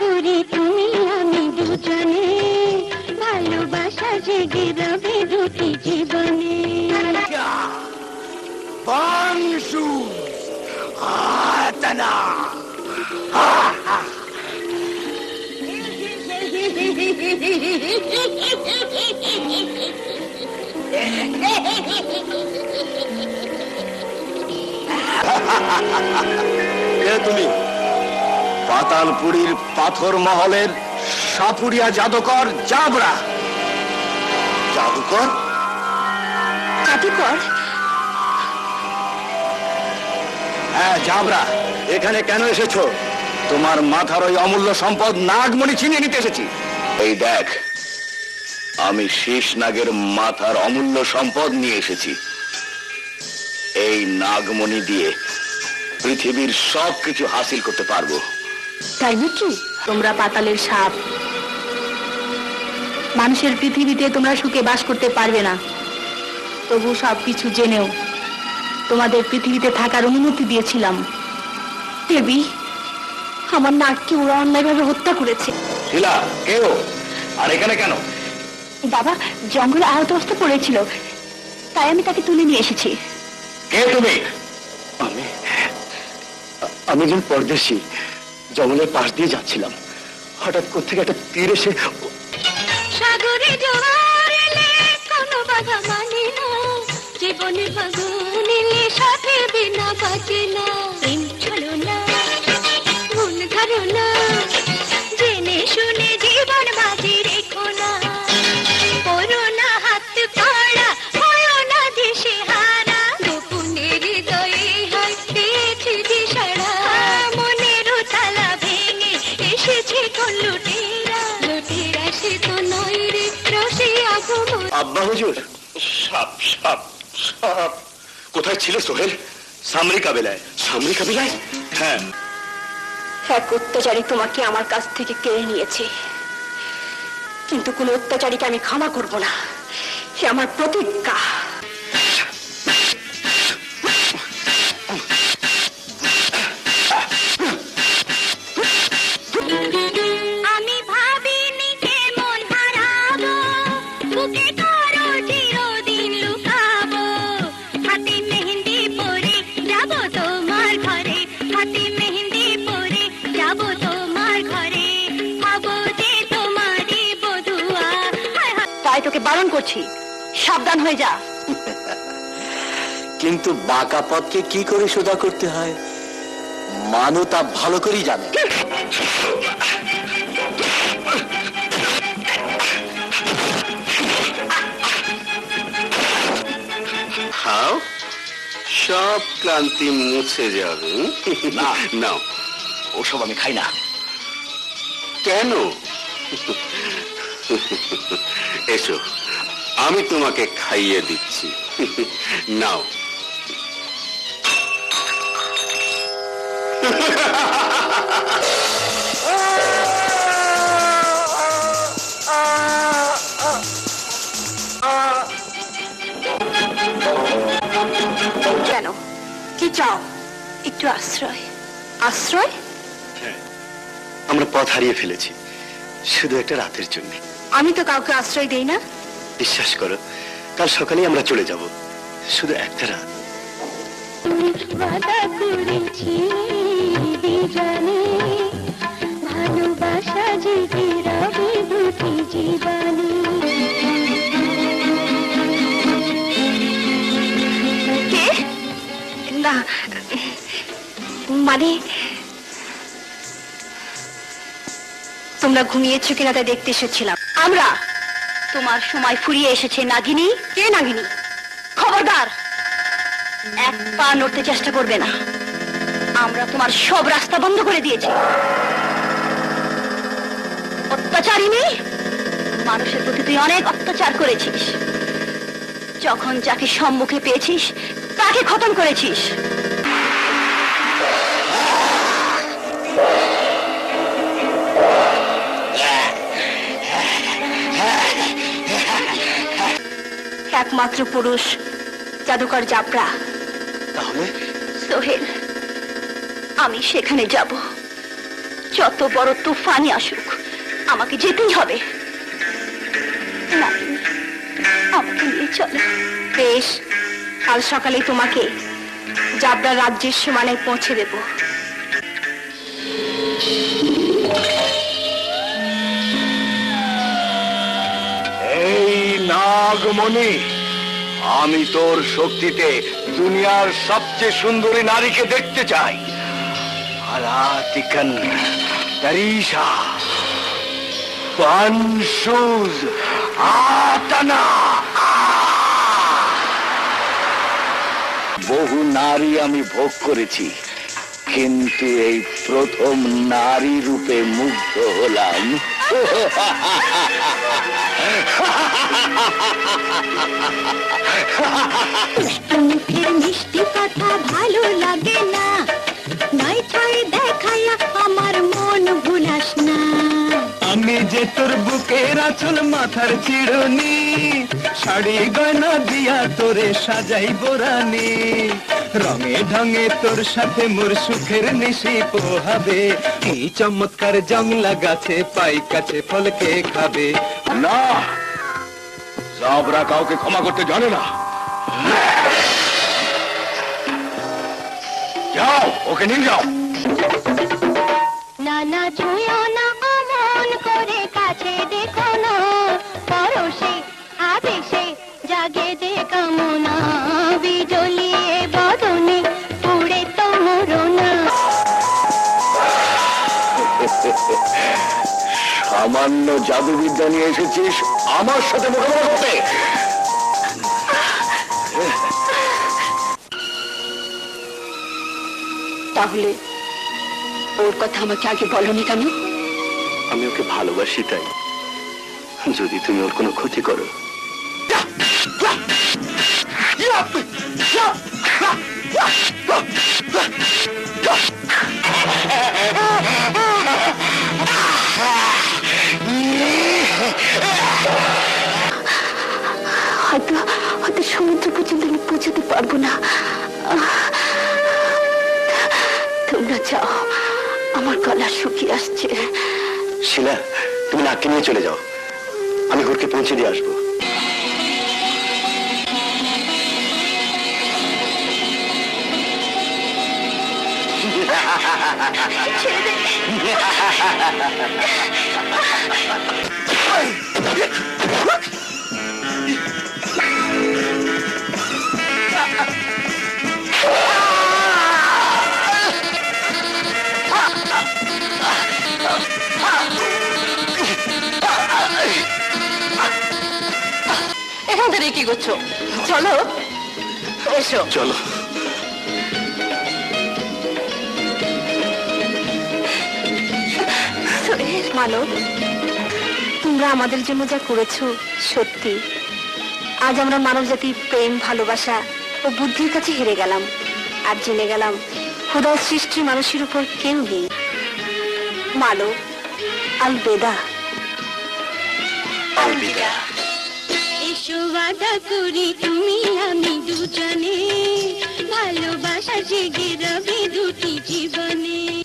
করি তুমি আমি দুজনে। ভালোবাসা জেগে রবে দুটি জীবনে। বাংশু আতনা কে তুমি? পাতালপুরীর পাথর মহলের সাপুরিয়া জাদুকর জাবরা। জাদুকর? জাদুকর? হ্যাঁ জাবরা এখানে কেন এসেছ? তোমার মাথার ওই অমূল্য সম্পদ নাগমণি ছিনিয়ে নিতে এসেছি। এই দেখ আমি শেষ নাগের মাথার অমূল্য সম্পদ নিয়ে এসেছি। এই নাগমণি দিয়ে পৃথিবীর সব কিছু হাসিল করতে পারব। তাই নাকি তোমরা পাতালের সাপ। মানুষের পৃথিবীতে তোমরা সুখে বাস করতে পারবে না। তবু সব কিছু জেনেও তোমাদের পৃথিবীতে থাকার অনুমতি দিয়েছিলাম। দেবী আমার নাককে ওরা অন্যায়ভাবে হত্যা করেছে। শিলা কেউ আর এখানে কেন? বাবা জঙ্গলে আহত অবস্থা পড়েছিল। তাই আমি তাকে তুলে নিয়ে এসেছি। কে তুমি? আমি? আমি একজন পরদেশি। জঙ্গলের পাশ দিয়ে যাচ্ছিলাম। হঠাৎ কোথেকে একটা তীর এসে সাগরে জোয়ার এলে কোনো বাধা মানি না। জীবনে বাগুন এলে সাথে বিনা বাঁচে না। আব্বা হুজুর। সাপ সাপ সাপ। কোথায় ছিলে সোহেল? সামরি কাবিলায় সামরি কাবিলায় হ্যাঁ। এক অত্যাচারী তোমাকে আমার কাছ থেকে কেড়ে নিয়েছে। কিন্তু কোন অত্যাচারীকে আমি ক্ষমা করব না। সে আমার প্রতিজ্ঞা। বারণ করছি। সাবধান হয়ে যা। কিন্তু বাঁকা পথকে কি করে সোজা করতে হয়? মানু তা ভালো করেই জানে। খাও সব ক্লান্তি মুছে যাবে। না। নাও। ওসব আমি খাই না। কেন? এসো আমি তোমাকে খাইয়ে দিচ্ছি। নাও। কেন? কি চাও? একটু আশ্রয়। আশ্রয়? আমরা পথ হারিয়ে ফেলেছি। শুধু একটা রাতের জন্য। আমি তো কাউকে আশ্রয় দেই না। বিশ্বাস করো কাল সকালে আমরা চলে যাব। শুধু একটা রাত। ভালোবাসা জেগে রবে দুটি জীবনে। না মানে তোমরা ঘুমিয়েছো কিনা তাই দেখতে এসেছিলাম। আমরা তোমার সময় ফুরিয়ে এসেছে, নাগিনী। কে নাগিনী? খবরদার। এক পা নড়তে চেষ্টা করবে না। আমরা তোমার সব রাস্তা বন্ধ করে দিয়েছি। অত্যাচারিনী মানুষের প্রতি তুই অনেক অত্যাচার করেছিস। যখন যাকে সম্মুখে পেয়েছিস, তাকে খতম করেছিস। একমাত্র পুরুষ জাদুকর জাবরা তাহলে? সোহেল আমি সেখানে যাব। যত বড় তুফানই আসুক আমাকে যেতেই হবে। আমাকে নিয়ে চলো। বেশ কাল সকালে তোমাকে জাবরা রাজ্যের সীমানায় পৌঁছে দেব। এই নাগমণি আমি তোর শক্তিতে দুনিয়ার সবচেয়ে সুন্দরী নারীকে দেখতে চাই। বহু নারী আমি ভোগ করেছি, কিন্তু এই প্রথম নারী রূপে মুগ্ধ হলাম। মিষ্টি কথা ভালো লাগে না। নয় ছয় তোর বুকের আচল মাথার চিড়ুনি শাড়ি গয়না দিয়া তোরে সাজাই বোরানি। রঙে ঢঙে তোর সাথে মোর সুখের নিশি পোহাবে। এই চমৎকার জংলা গাছে, পাই কাছে ফলকে খাবে। না, জাবরা কাউকে ক্ষমা করতে জানে না। যাও, ওকে নিয়ে যাও। কামনা বিজলিয়ে বদনে পুড়ে তো মরনা সামান্য জাদুবিদ্যা নিয়ে এসেছিস আমার সাথে মোকাবিলা করতে। তাহলে ওর কথা আমাকে আগে বলনি কেন? আমি ওকে ভালোবাসি তাই। যদি তুমি ওর কোনো ক্ষতি করো। হয়তো হয়তো সমুদ্র পর্যন্ত আমি পৌঁছাতে পারব না। তোমরা যাও, আমার গলা শুকিয়ে আসছে। শিলা, তুমি নাককে নিয়ে চলে যাও। আমি ঘরকে পৌঁছে দিয়ে আসব। এখান থেকে কি করছ? চলো এসো। চলো। আলো তোমরা আমাদের জন্য যা করেছ সত্যি। আজ আমরা মানব প্রেম ভালোবাসা ও বুদ্ধির কাছে হেরে গেলাম। আর জেনে গেলাম খোদার সৃষ্টি মানুষের উপর কেউ নেই। মালো আল বেদা করি তুমি আমি দুজনে। ভালোবাসা জেগে রবে দুটি জীবনে।